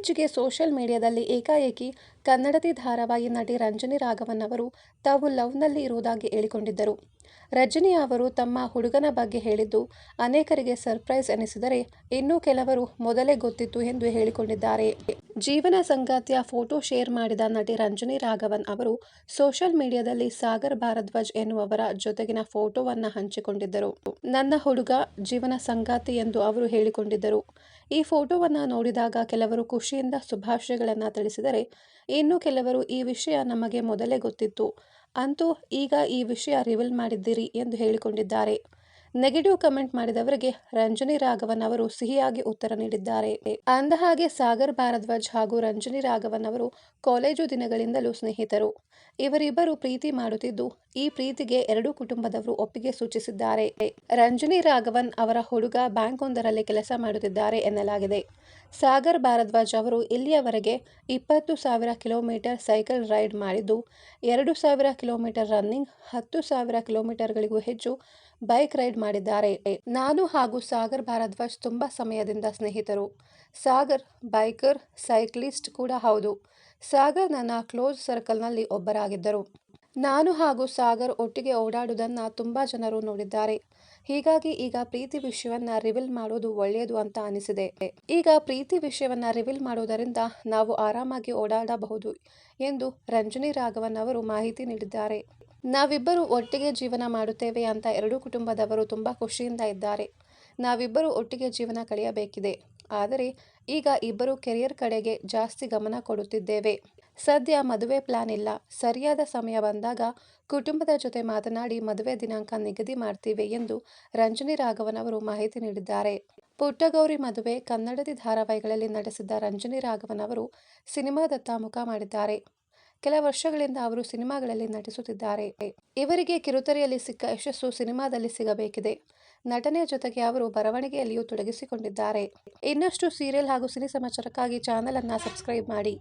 ಇತ್ತೀಚೆಗೆ ಸೋಷಿಯಲ್ ಮೀಡಿಯಾದಲ್ಲಿ ಏಕಾಏಕಿ ಕನ್ನಡತಿ ಧಾರಾವಾಹಿ ನಟಿ ರಂಜನಿ ರಾಘವನ್ ಅವರು ತಾವು ಲವ್ನಲ್ಲಿ ಇರುವುದಾಗಿ ಹೇಳಿಕೊಂಡಿದ್ದರು. ರಜನಿ ಅವರು ತಮ್ಮ ಹುಡುಗನ ಬಗ್ಗೆ ಹೇಳಿದ್ದು, ಅನೇಕರಿಗೆ ಸರ್ಪ್ರೈಸ್ ಎನಿಸಿದರೆ ಇನ್ನೂ ಕೆಲವರು ಮೊದಲೇ ಗೊತ್ತಿತ್ತು ಎಂದು ಹೇಳಿಕೊಂಡಿದ್ದಾರೆ. ಜೀವನ ಸಂಗಾತಿಯ ಫೋಟೋ ಶೇರ್ ಮಾಡಿದ ನಟಿ ರಂಜನಿ ರಾಘವನ್ ಅವರು ಸೋಷಿಯಲ್ ಮೀಡಿಯಾದಲ್ಲಿ ಸಾಗರ್ ಭಾರದ್ವಾಜ್ ಎನ್ನುವವರ ಜೊತೆಗಿನ ಫೋಟೋವನ್ನು ಹಂಚಿಕೊಂಡಿದ್ದರು. ನನ್ನ ಹುಡುಗ ಜೀವನ ಸಂಗಾತಿ ಎಂದು ಅವರು ಹೇಳಿಕೊಂಡಿದ್ದರು. ಈ ಫೋಟೋವನ್ನು ನೋಡಿದಾಗ ಕೆಲವರು ಖುಷಿಯಿಂದ ಶುಭಾಶಯಗಳನ್ನು ತಿಳಿಸಿದರೆ, ಇನ್ನು ಕೆಲವರು ಈ ವಿಷಯ ನಮಗೆ ಮೊದಲೇ ಗೊತ್ತಿತ್ತು. ಅಂತೂ ಈಗ ಈ ವಿಷಯ ರಿವೀಲ್ ಮಾಡಿದ್ದೀರಿ ಎಂದು ಹೇಳಿಕೊಂಡಿದ್ದಾರೆ. ನೆಗೆಟಿವ್ ಕಮೆಂಟ್ ಮಾಡಿದವರಿಗೆ ರಂಜನಿ ರಾಘವನ್ ಅವರು ಸಿಹಿಯಾಗಿ ಉತ್ತರ ನೀಡಿದ್ದಾರೆ. ಅಂದ ಹಾಗೆ ಸಾಗರ್ ಭಾರದ್ವಾಜ್ ಹಾಗೂ ರಂಜನಿ ರಾಘವನ್ ಅವರು ಕಾಲೇಜು ದಿನಗಳಿಂದಲೂ ಸ್ನೇಹಿತರು. ಇವರಿಬ್ಬರು ಪ್ರೀತಿ ಮಾಡುತ್ತಿದ್ದು, ಈ ಪ್ರೀತಿಗೆ ಎರಡೂ ಕುಟುಂಬದವರು ಒಪ್ಪಿಗೆ ಸೂಚಿಸಿದ್ದಾರೆ. ರಂಜನಿ ರಾಘವನ್ ಅವರ ಹುಡುಗ ಬ್ಯಾಂಕ್ ಒಂದರಲ್ಲಿ ಕೆಲಸ ಮಾಡುತ್ತಿದ್ದಾರೆ ಎನ್ನಲಾಗಿದೆ. ಸಾಗರ್ ಭಾರದ್ವಾಜ್ ಅವರು ಇಲ್ಲಿಯವರೆಗೆ ಇಪ್ಪತ್ತು ಸಾವಿರ ಕಿಲೋಮೀಟರ್ ಸೈಕಲ್ ರೈಡ್ ಮಾಡಿದ್ದು, ಎರಡು ಸಾವಿರ ಕಿಲೋಮೀಟರ್ ರನ್ನಿಂಗ್, ಹತ್ತು ಸಾವಿರ ಕಿಲೋಮೀಟರ್ಗಳಿಗೂ ಹೆಚ್ಚು ಬೈಕ್ ರೈಡ್ ಮಾಡಿದ್ದಾರೆ. ನಾನು ಹಾಗೂ ಸಾಗರ್ ಭಾರದ್ವಾಜ್ ತುಂಬ ಸಮಯದಿಂದ ಸ್ನೇಹಿತರು. ಸಾಗರ್, ಬೈಕರ್, ಸೈಕ್ಲಿಸ್ಟ್ ಕೂಡ ಹೌದು. ಸಾಗರ್ ನನ್ನ ಕ್ಲೋಸ್ ಸರ್ಕಲ್ನಲ್ಲಿ ಒಬ್ಬರಾಗಿದ್ದರು. ನಾನು ಹಾಗೂ ಸಾಗರ್ ಒಟ್ಟಿಗೆ ಓಡಾಡುವುದನ್ನು ತುಂಬ ಜನರು ನೋಡಿದ್ದಾರೆ. ಹೀಗಾಗಿ ಈಗ ಪ್ರೀತಿ ವಿಷಯವನ್ನ ರಿವೀಲ್ ಮಾಡೋದು ಒಳ್ಳೆಯದು ಅಂತ ಅನಿಸಿದೆ. ಈಗ ಪ್ರೀತಿ ವಿಷಯವನ್ನ ರಿವೀಲ್ ಮಾಡೋದರಿಂದ ನಾವು ಆರಾಮಾಗಿ ಓಡಾಡಬಹುದು ಎಂದು ರಂಜನಿ ರಾಘವನ್ ಅವರು ಮಾಹಿತಿ ನೀಡಿದ್ದಾರೆ. ನಾವಿಬ್ಬರು ಒಟ್ಟಿಗೆ ಜೀವನ ಮಾಡುತ್ತೇವೆ ಅಂತ ಎರಡೂ ಕುಟುಂಬದವರು ತುಂಬ ಖುಷಿಯಿಂದ ಇದ್ದಾರೆ. ನಾವಿಬ್ಬರು ಒಟ್ಟಿಗೆ ಜೀವನ ಕಳೆಯಬೇಕಿದೆ. ಆದರೆ ಈಗ ಇಬ್ಬರು ಕೆರಿಯರ್ ಕಡೆಗೆ ಜಾಸ್ತಿ ಗಮನ ಕೊಡುತ್ತಿದ್ದೇವೆ. ಸದ್ಯ ಮದುವೆ ಪ್ಲಾನ್ ಇಲ್ಲ. ಸರಿಯಾದ ಸಮಯ ಬಂದಾಗ ಕುಟುಂಬದ ಜೊತೆ ಮಾತನಾಡಿ ಮದುವೆ ದಿನಾಂಕ ನಿಗದಿ ಮಾಡ್ತೀವಿ ಎಂದು ರಂಜನಿ ರಾಘವನ್ ಅವರು ಮಾಹಿತಿ ನೀಡಿದ್ದಾರೆ. ಪುಟ್ಟಗೌರಿ ಮದುವೆ ಕನ್ನಡದಿ ಧಾರಾವಾಹಿಗಳಲ್ಲಿ ನಡೆಸಿದ್ದ ರಂಜನಿ ರಾಘವನ್ ಅವರು ಸಿನಿಮಾದತ್ತ ಮುಖ ಮಾಡಿದ್ದಾರೆ. ಕೆಲ ವರ್ಷಗಳಿಂದ ಅವರು ಸಿನಿಮಾಗಳಲ್ಲಿ ನಟಿಸುತ್ತಿದ್ದಾರೆ. ಇವರಿಗೆ ಕಿರುತೆರೆಯಲ್ಲಿ ಸಿಕ್ಕ ಯಶಸ್ಸು ಸಿನಿಮಾದಲ್ಲಿ ಸಿಗಬೇಕಿದೆ. ನಟನೆಯ ಜೊತೆಗೆ ಅವರು ಬರವಣಿಗೆಯಲ್ಲಿಯೂ ತೊಡಗಿಸಿಕೊಂಡಿದ್ದಾರೆ. ಇನ್ನಷ್ಟು ಸೀರಿಯಲ್ ಹಾಗೂ ಸಿನಿ ಸಮಾಚಾರಕ್ಕಾಗಿ ಚಾನಲ್ ಅನ್ನ ಸಬ್ಸ್ಕ್ರೈಬ್ ಮಾಡಿ.